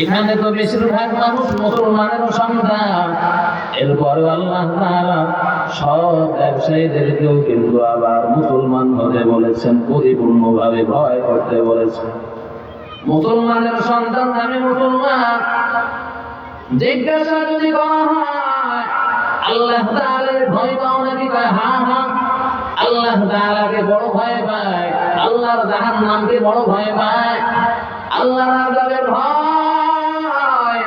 এখানে তো বেশিরভাগ মানুষ মুসলমানের সন্তান। এরপরে আল্লাহ তাআলা সব ব্যবসায়ীদেরকেও কিন্তু আবার মুসলমান হতে বলেছেন, পরিপূর্ণভাবে ভয় করতে বলেছেন। মুসলমানের সন্তান আমি মুসলমান। জিজ্ঞাসা যদি করা হয়, আল্লাহ ভয় পাও নাকি হ্যাঁ হ্যাঁ আল্লাহ তাআলাকে বড় ভয় পায়, আল্লাহর জাহান্নামকে বড় ভয় পায়। আল্লাহর আযাবের ভয়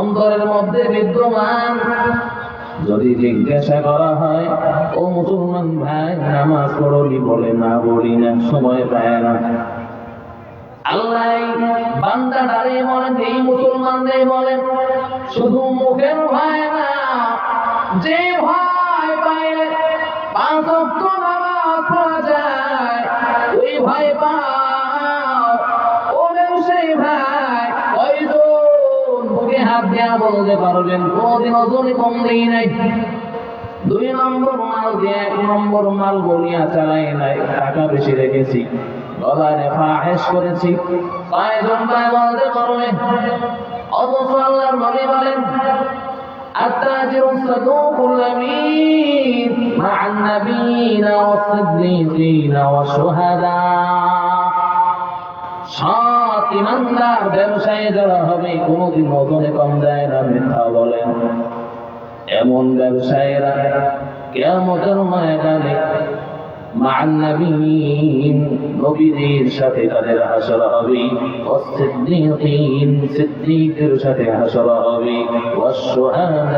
অন্তরের মধ্যে বিদ্যমান। যদি জিজ্ঞাসা করা হয়, ও মুসলমান ভাই, নামাজ পড়লি বলে না বলি না, সময় পায় না। আল্লাহ বান্দা দাঁড়িয়ে বলেন, এই মুসলমানদের বলেন, শুধু মুখের ভয় না, যে ভয় পাঁচ নামাজ পড়া ওই ভাই পাও সেই ভাই ওই তো বুকে হাত দেয়া বলতে পারবেন কোনদিন ওজনে কমলেই নাই দুই নম্বর মাল দিয়ে এক নম্বর মাল গলিয়া চালাই নাই টাকা বেশি রেখেছি গলায় ফাহেস করেছি পায়ে জন্মায় পারবে অথচ আল্লাহর বলি বলেন আত্মা জীবন সদু করলামী النبيين والصديقين والشهداء সৎ ইমানদার ব্যবসায়ী যারা হবে কোনোদিন ওজনে কম দেয় না মিথ্যা বলেন এমন ব্যবসায়ীরা কেয়ামতের ময়দানে مع النبيين নবীদের সাথে তাদের হাসর হবে والصديقين সিদ্দিকের সাথে হাসর হবে والشهداء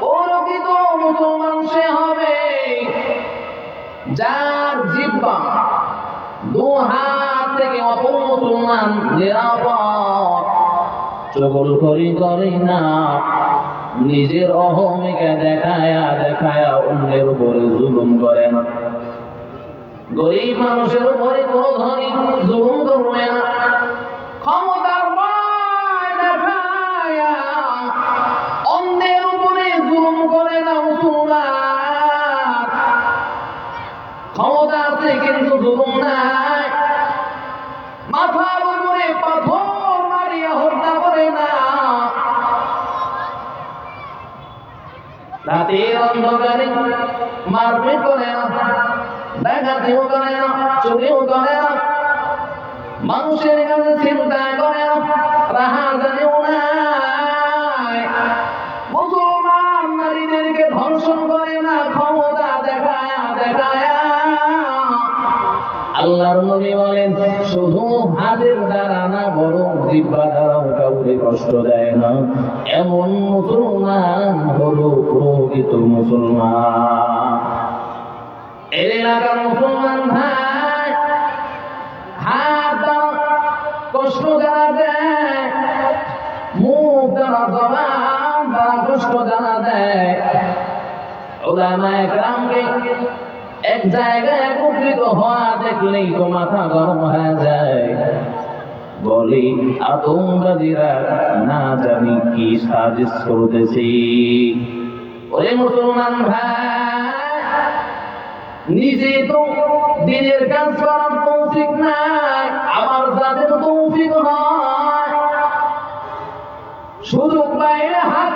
প্রকৃত মুসলমান সে হবে। যার জিব্বা দু হাত থেকে অপর মুসলমান চগল করি করি না। নিজের অহমিকা দেখায়া দেখায়া অন্যের উপরে জুলুম করে না। গরিব মানুষের উপরে কোনো ধনী জুলুম করবে না। কিন্তু জুলুম নাই মাথার উপরে পাথর মারিয়া হত্যা করে না। রাতের অন্ধকারে মারপিট করে না ডাকাতিও করে না চুরিও করে না, মানুষের কাছে চিন্তা করে না, রাহাজানিও আল্লাহর নবী বলেন, শুধু হাতের দ্বারা না, বরং জিব্বা দ্বারাও কাউকে কষ্ট দেয় না। এমন মুসলমান হলো প্রকৃত মুসলমান। এলাকার মুসলমান ভাই, হাত দ্বারা কষ্ট যারা দেয়, মুখ দ্বারা জবান দ্বারা কষ্ট যারা দেয়। ওলামায়ে কেরামকে এক জায়গায় হওয়া দেখলেই তো মাথা গরম হয়ে যায়। বলি আতঙ্কবাদীরা না জানি কি সাজিশ করতেছি? ওরে মুসলমান ভাই, নিজে তো দিনের কাজ করার তৌফিক নাই, আমার যাদের তৌফিক হয় সুযোগ পাইলে হাত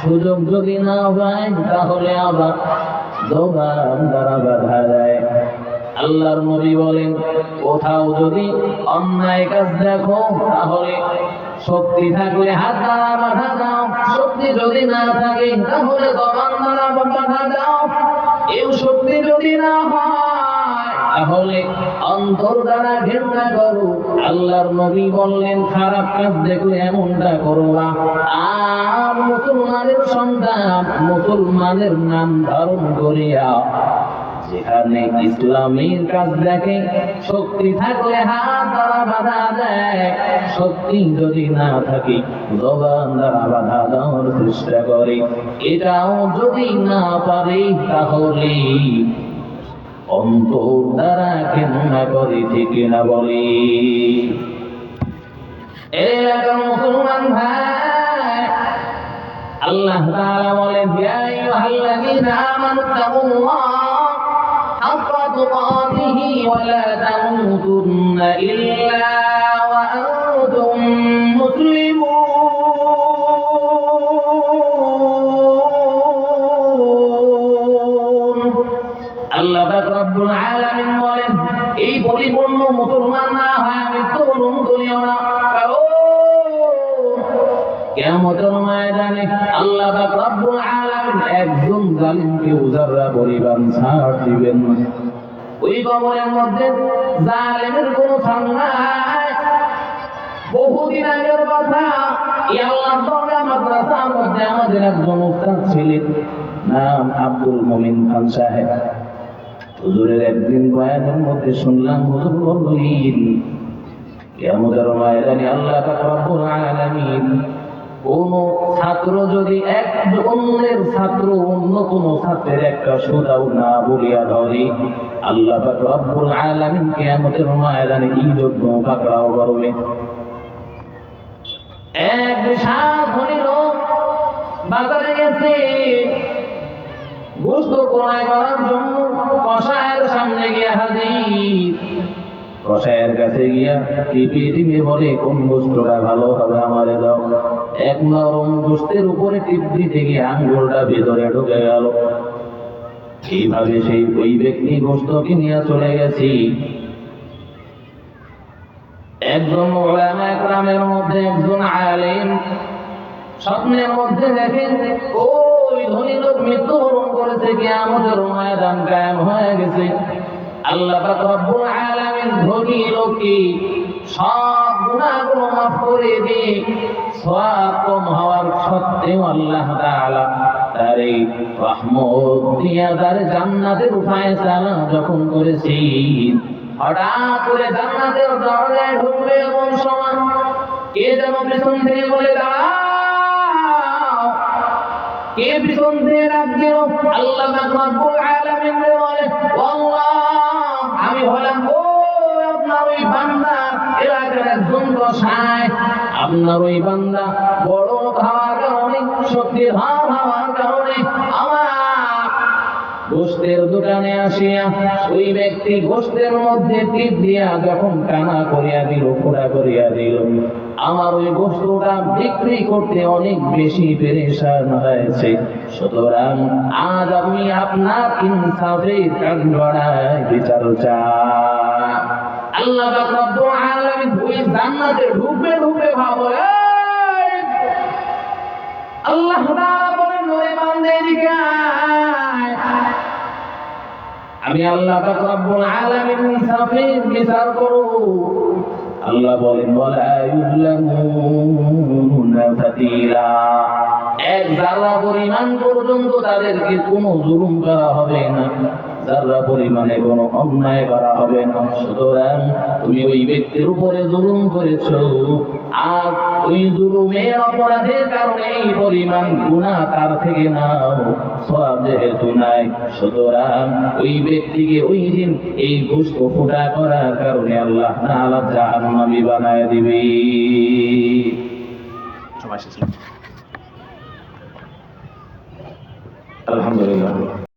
সুযোগ যদি না পায় তাহলে আবার আল্লাহর নবী বলেন, কোথাও যদি অন্যায় কাজ দেখো, তাহলে শক্তি থাকলে হাত দ্বারা বাধা দাও। শক্তি যদি না থাকে, তাহলে দোকান দ্বারা বাধা দাও। এই শক্তি যদি না হয় তাহলে অন্তর দ্বারা ঘৃণা করো। আল্লাহর নবী বললেন, খারাপ কাজ দেখলে এমনটা করো না। আর মুসলমানের সন্তান, মুসলমানের নাম ধারণ করিয়া, যেখানে ইসলামের কাজ দেখে, শক্তি থাকলে হাত দ্বারা বাধা দেয়। শক্তি যদি না থাকে, জবান দ্বারা বাধা দেওয়ার চেষ্টা করে। এটাও যদি না পারে, তাহলে অন্তর দ্বারা কেননা করে, ঠিক না বলে? মুসলমান ভাই, আল্লাহ তাআলা বলেন, ইয়া আইয়ুহাল্লাযীনা আমানু হাক্কা তুকাতিহি ওয়া লা তামুতুন্না ইল্লা ওয়া আনতুম রব্বুল আলামিন বলেন, এই মুসলমান না হয় না। কারণ কিয়ামতের ময়দানে আল্লাহ রব্বুল আলামিন একজন জালিমকে উজাররা পরিবার ছাড় দিবেন ওই কবরের মধ্যে জালিমের বহুদিন আগের কথা মাদ্রাসার মধ্যে আমাদের একজন ছিলেন, নাম আব্দুল মমিন খান সাহেব। হুজুরের একদিন বয়ানের মধ্যে শুনলাম হুজুর ময়দানে আল্লাহ কোন ছাত্র যদি এক অন্যের ছাত্র, অন্য কোন ছাত্রের একটা না বলিয়া ধরে, আল্লাহ যোগ্য পাকড়াও করবে? এক বিশাল ধনী লোক বাজারে গেছে গোস্ত ক্রয় করার জন্য কষায়ের সামনে গিয়ে হাজির। কষায়ের কাছে গিয়া টিপি টিপি বলে, কোন গোস্তটা ভালো হবে আমারে দাও। এক নরম আঙ্গুলটা ভিতরে ঢুকে গেল। এইভাবে সেই ওই ব্যক্তি গোস্তকে নিয়ে চলে গেছি। একজন ওলামা মধ্যে একজন আলেম স্বপ্নের মধ্যে দেখেন, ওই ধনী লোক মৃত্যুবরণ করেছে কি আমাদের ময়দান কায়েম হয়ে গেছে। আল্লাহ পাক রব্বুল আলামিন ধনী লোককে সব গুনাহগুলো মাফ করে দিয়ে সওয়াব কম হওয়ার সত্ত্বেও আল্লাহ তাআলা তার এই রহমত দিয়া তার জান্নাতের যখন করেছেন হঠাৎ করে জান্নাতের দরজায় ঢুকবে এমন সময় কে যেন পেছন থেকে বলে, দাঁড়াও! আল্লাহ আমি হলাম ও আপনার ওই বান্দা। এলাকার একজন দশায় আপনার ওই বান্দা বড় খাওয়ার কারণে সত্যি ধার হওয়ার কারণে আমার গোস্তের দোকানে আসিয়া ওই ব্যক্তি গোস্তের মধ্যে টিপ দিয়া যখন কানা করিয়া দিল ফোড়া করিয়া দিল। আমার ওই বস্তুটা বিক্রি করতে অনেক বেশি পেরেশান হয়েছে। সুতরাং আজ আমি আপনার ইনসাফের কাজ বাড়ায় বিচার চাই। আল্লাহ রব্বুল আলামিন ওই জান্নাতে ঢুকবে ঢুকবে ভাবো আমি আল্লাহ রব্বুল আলামিন সাফির বিচার করব আল্লাহ বলেন, ওয়ালা ইউজলামুনা ফাতিলা এক যারা পরিমাণ পর্যন্ত তাদেরকে কোনো জুলুম করা হবে না। যারা পরিমাণে কোনো অন্যায় করা হবে না। সুতরাং তুমি ওই ব্যক্তির উপরে জুলুম করেছ। আর ওই জুলুমের অপরাধের কারণে এই পরিমাণ গুণা তার থেকে নাও সব যেহেতু নাই। সুতরাং ওই ব্যক্তিকে ওই দিন এই গোস্ত ফুটা করার কারণে আল্লাহ তাআলা জাহান্নামী বানায় দিবে। আলহামদুলিল্লাহ।